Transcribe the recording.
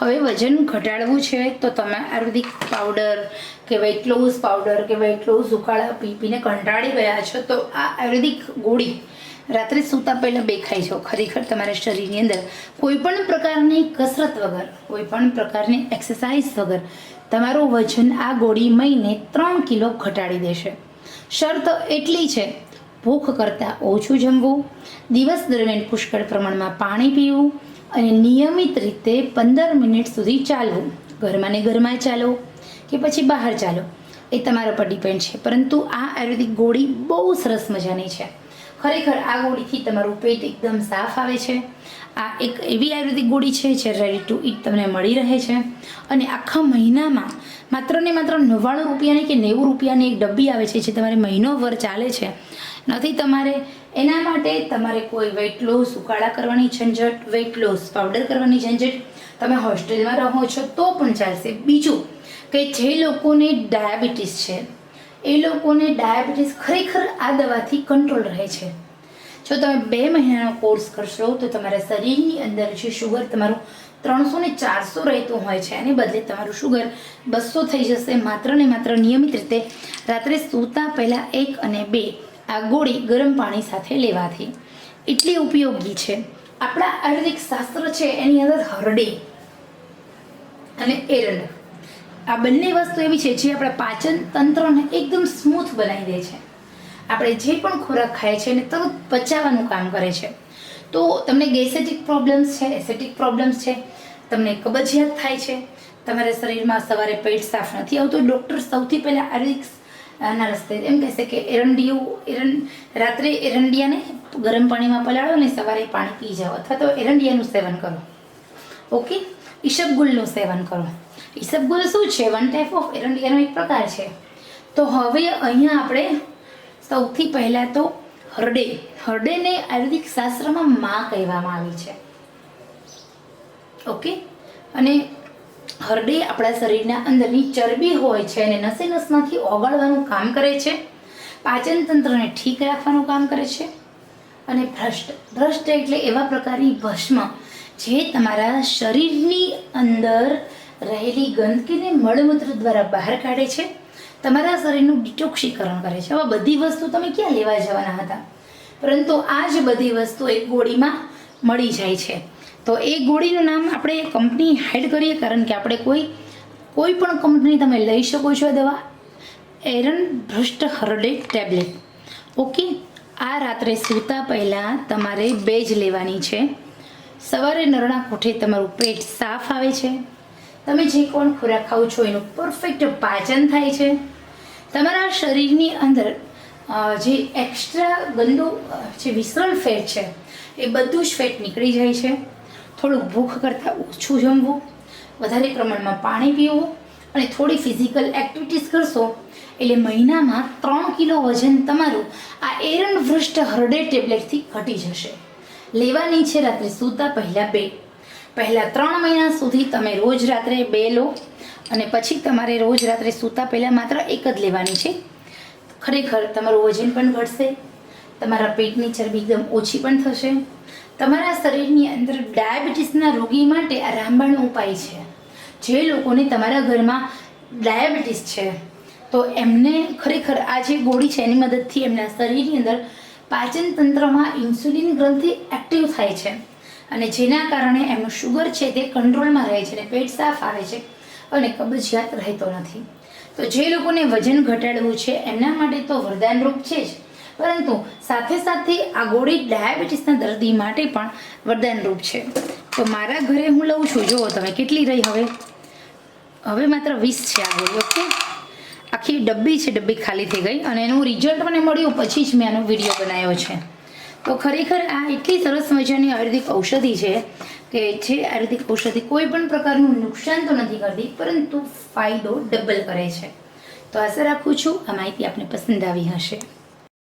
હવે વજન ઘટાડવું છે તો તમે આયુર્વેદિક પાવડર કે વેઇટ લોસ પાવડર કે વેઇટ લોસ ઉકાળા પી પીને કંટાળી ગયા છો તો આ આયુર્વેદિક ગોળી રાત્રે સૂતા પહેલાં બે ખાઈ જાઓ ખરેખર તમારા શરીરની અંદર કોઈ પણ પ્રકારની કસરત વગર કોઈ પણ પ્રકારની એક્સરસાઇઝ વગર તમારું વજન આ ગોળી મહિને ત્રણ કિલો ઘટાડી દેશે. શરત એટલી છે, ભૂખ કરતાં ઓછું જમવું, દિવસ દરમિયાન પુષ્કળ પ્રમાણમાં પાણી પીવું અને નિયમિત રીતે પંદર મિનિટ સુધી ચાલવું. ઘરમાં ને ઘરમાં ચાલો કે પછી બહાર ચાલો, એ તમારા પર ડિપેન્ડ છે. પરંતુ આ આયુર્વેદિક ગોળી બહુ સરસ મજાની છે. ખરેખર આ ગોળીથી તમારું પેટ એકદમ સાફ આવે છે. આ એક એવી આયુર્વેદિક ગોળી છે જે રેડી ટુ ઇટ તમને મળી રહે છે. અને આખા મહિનામાં માત્ર ને માત્ર નવ્વાણું રૂપિયાની કે નેવું રૂપિયાની એક ડબ્બી આવે છે જે તમારે મહિનોભર ચાલે છે. નથી તમારે એના માટે તમારે કોઈ વેઇટ લોસ ઉકાળા કરવાની ઝંઝટ વેઇટ લોસ પાવડર કરવાની ઝંઝટ તમે હોસ્ટેલમાં રહો છો તો પણ ચાલશે. બીજું કે જે લોકોને ડાયાબિટીસ છે, એ લોકોને ડાયાબિટીસ ખરેખર આ દવાથી કંટ્રોલ રહે છે. જો તમે બે મહિનાનો કોર્સ કરશો, તો તમારા શરીરની અંદર જે શુગર તમારું ત્રણસો ને ચારસો રહેતું હોય છે, એને બદલે તમારું શુગર બસો થઈ જશે. માત્ર ને માત્ર નિયમિત રીતે રાત્રે સૂતા પહેલાં એક અને બે આ ગોળી ગરમ પાણી સાથે લેવાથી એટલી ઉપયોગી છે. આપણા આયુર્વેદિક શાસ્ત્ર છે, એની અંદર હરડે અને એરંડ. આ બંને વસ્તુ એવી છે, જે આપણા પાચન તંત્રને એકદમ સ્મૂથ બનાવી દે છે. આપણે જે પણ ખોરાક ખાઈએ છીએ એને તરત પચાવવાનું કામ કરે છે. તો તમને ગેસેટિક પ્રોબ્લેમ્સ છે એસેટિક પ્રોબ્લેમ્સ છે, તમને કબજિયાત થાય છે, તમારા શરીરમાં સવારે પેટ સાફ નથી આવતું, ડૉક્ટર સૌથી પહેલાં આરિક્સ ના રસ્તે એમ કહેશે કે એરંડિયું એરં રાત્રે એરંડિયાને ગરમ પાણીમાં પલાળો અને સવારે પાણી પી જાઓ અથવા તો એરંડિયાનું સેવન કરો. ઓકે? ઈસબગુલનું સેવન કરો. ઈસબગુલ શું છે? વન ટાઈપ ઓફ એરંડિયાનો એક પ્રકાર છે. તો હવે અહીંયા આપણે સૌથી પહેલાં તો હરડે. હરડેને આયુર્વેદિક શાસ્ત્રમાં માં કહેવામાં આવી છે. ઓકે? અને હરડે આપણા શરીરના અંદરની ચરબી હોય છે અને નસે નસમાંથી ઓગાળવાનું કામ કરે છે. પાચન તંત્રને ઠીક રાખવાનું કામ કરે છે. અને ભ્રષ્ટ ભ્રષ્ટ એટલે એવા પ્રકારની ભસ્મ જે તમારા શરીરની અંદર રહેલી ગંદકીને મળમૂત્ર દ્વારા બહાર કાઢે છે. તમારા શરીરનું ડિટોક્સીકરણ કરે છે. હવે બધી વસ્તુ તમે ક્યાં લેવા જવાના હતા? પરંતુ આ જ બધી વસ્તુ એક ગોળીમાં મળી જાય છે. તો એ ગોળીનું નામ આપણે કંપની હાઈડ કરીએ, કારણ કે આપણે કોઈ કોઈ પણ કંપની તમે લઈ શકો છો દવા. એરન ભ્રષ્ટ હરડે ટેબ્લેટ. ઓકે? આ રાત્રે સૂતા પહેલાં તમારે બે જ લેવાની છે. સવારે નરણા કોઠે તમારું પેટ સાફ આવે છે. તમે જે કોણ ખોરાક ખાઓ છો, એનું પરફેક્ટ પાચન થાય છે. તમારા શરીરની અંદર જે એક્સ્ટ્રા ગંદુ જે વિસરણ ફેટ છે, એ બધું જ ફેટ નીકળી જાય છે. થોડુંક ભૂખ કરતાં ઓછું જમવું, વધારે પ્રમાણમાં પાણી પીવું અને થોડી ફિઝિકલ એક્ટિવિટીઝ કરશો, એટલે મહિનામાં ત્રણ કિલો વજન તમારું આ એરન વૃષ્ટ હરડે ટેબ્લેટથી ઘટી જશે. લેવાની છે રાત્રે સૂતા પહેલાં બે પહેલાં ત્રણ મહિના સુધી તમે રોજ રાત્રે બે લો અને પછી તમારે રોજ રાત્રે સૂતા પહેલાં માત્ર એક જ લેવાની છે. ખરેખર તમારું વજન પણ ઘટશે, તમારા પેટની ચરબી એકદમ ઓછી પણ થશે, તમારા શરીરની અંદર ડાયાબિટીસના રોગી માટે આ રામબાણ ઉપાય છે. જે લોકોને તમારા ઘરમાં ડાયાબિટીસ છે, તો એમને ખરેખર આ જે ગોળી છે એની મદદથી એમના શરીરની અંદર પાચન તંત્રમાં ઇન્સ્યુલિન ગ્રંથિ એક્ટિવ થાય છે. અને જેના કારણે એમનું શુગર છે તે કંટ્રોલમાં રહે છે અને પેટ સાફ આવે છે અને કબજિયાત રહેતો નથી. તો જે લોકોને વજન ઘટાડવું છે, એમના માટે તો વરદાનરૂપ છે જ. પરંતુ સાથે સાથે આ ગોળી ડાયાબિટીસના દર્દી માટે પણ વરદાનરૂપ છે. તો મારા ઘરે હું લઉં છું. જુઓ તમે કેટલી રહી હવે. હવે માત્ર વીસ છે આ ગોળી, ઓકે? આખી ડબ્બી છે, ડબ્બી ખાલી થઈ ગઈ અને એનું રિઝલ્ટ મને મળ્યું. પછી જ મેં આનો વીડિયો બનાવ્યો છે. તો ખરેખર આ એટલી સરસ મજાની આયુર્વેદિક ઔષધિ છે કે જે આયુર્વેદિક ઔષધિ કોઈ પણ પ્રકારનું નુકસાન તો નથી કરતી, પરંતુ ફાયદો ડબલ કરે છે. તો આશા રાખું છું આ માહિતી આપને પસંદ આવી હશે.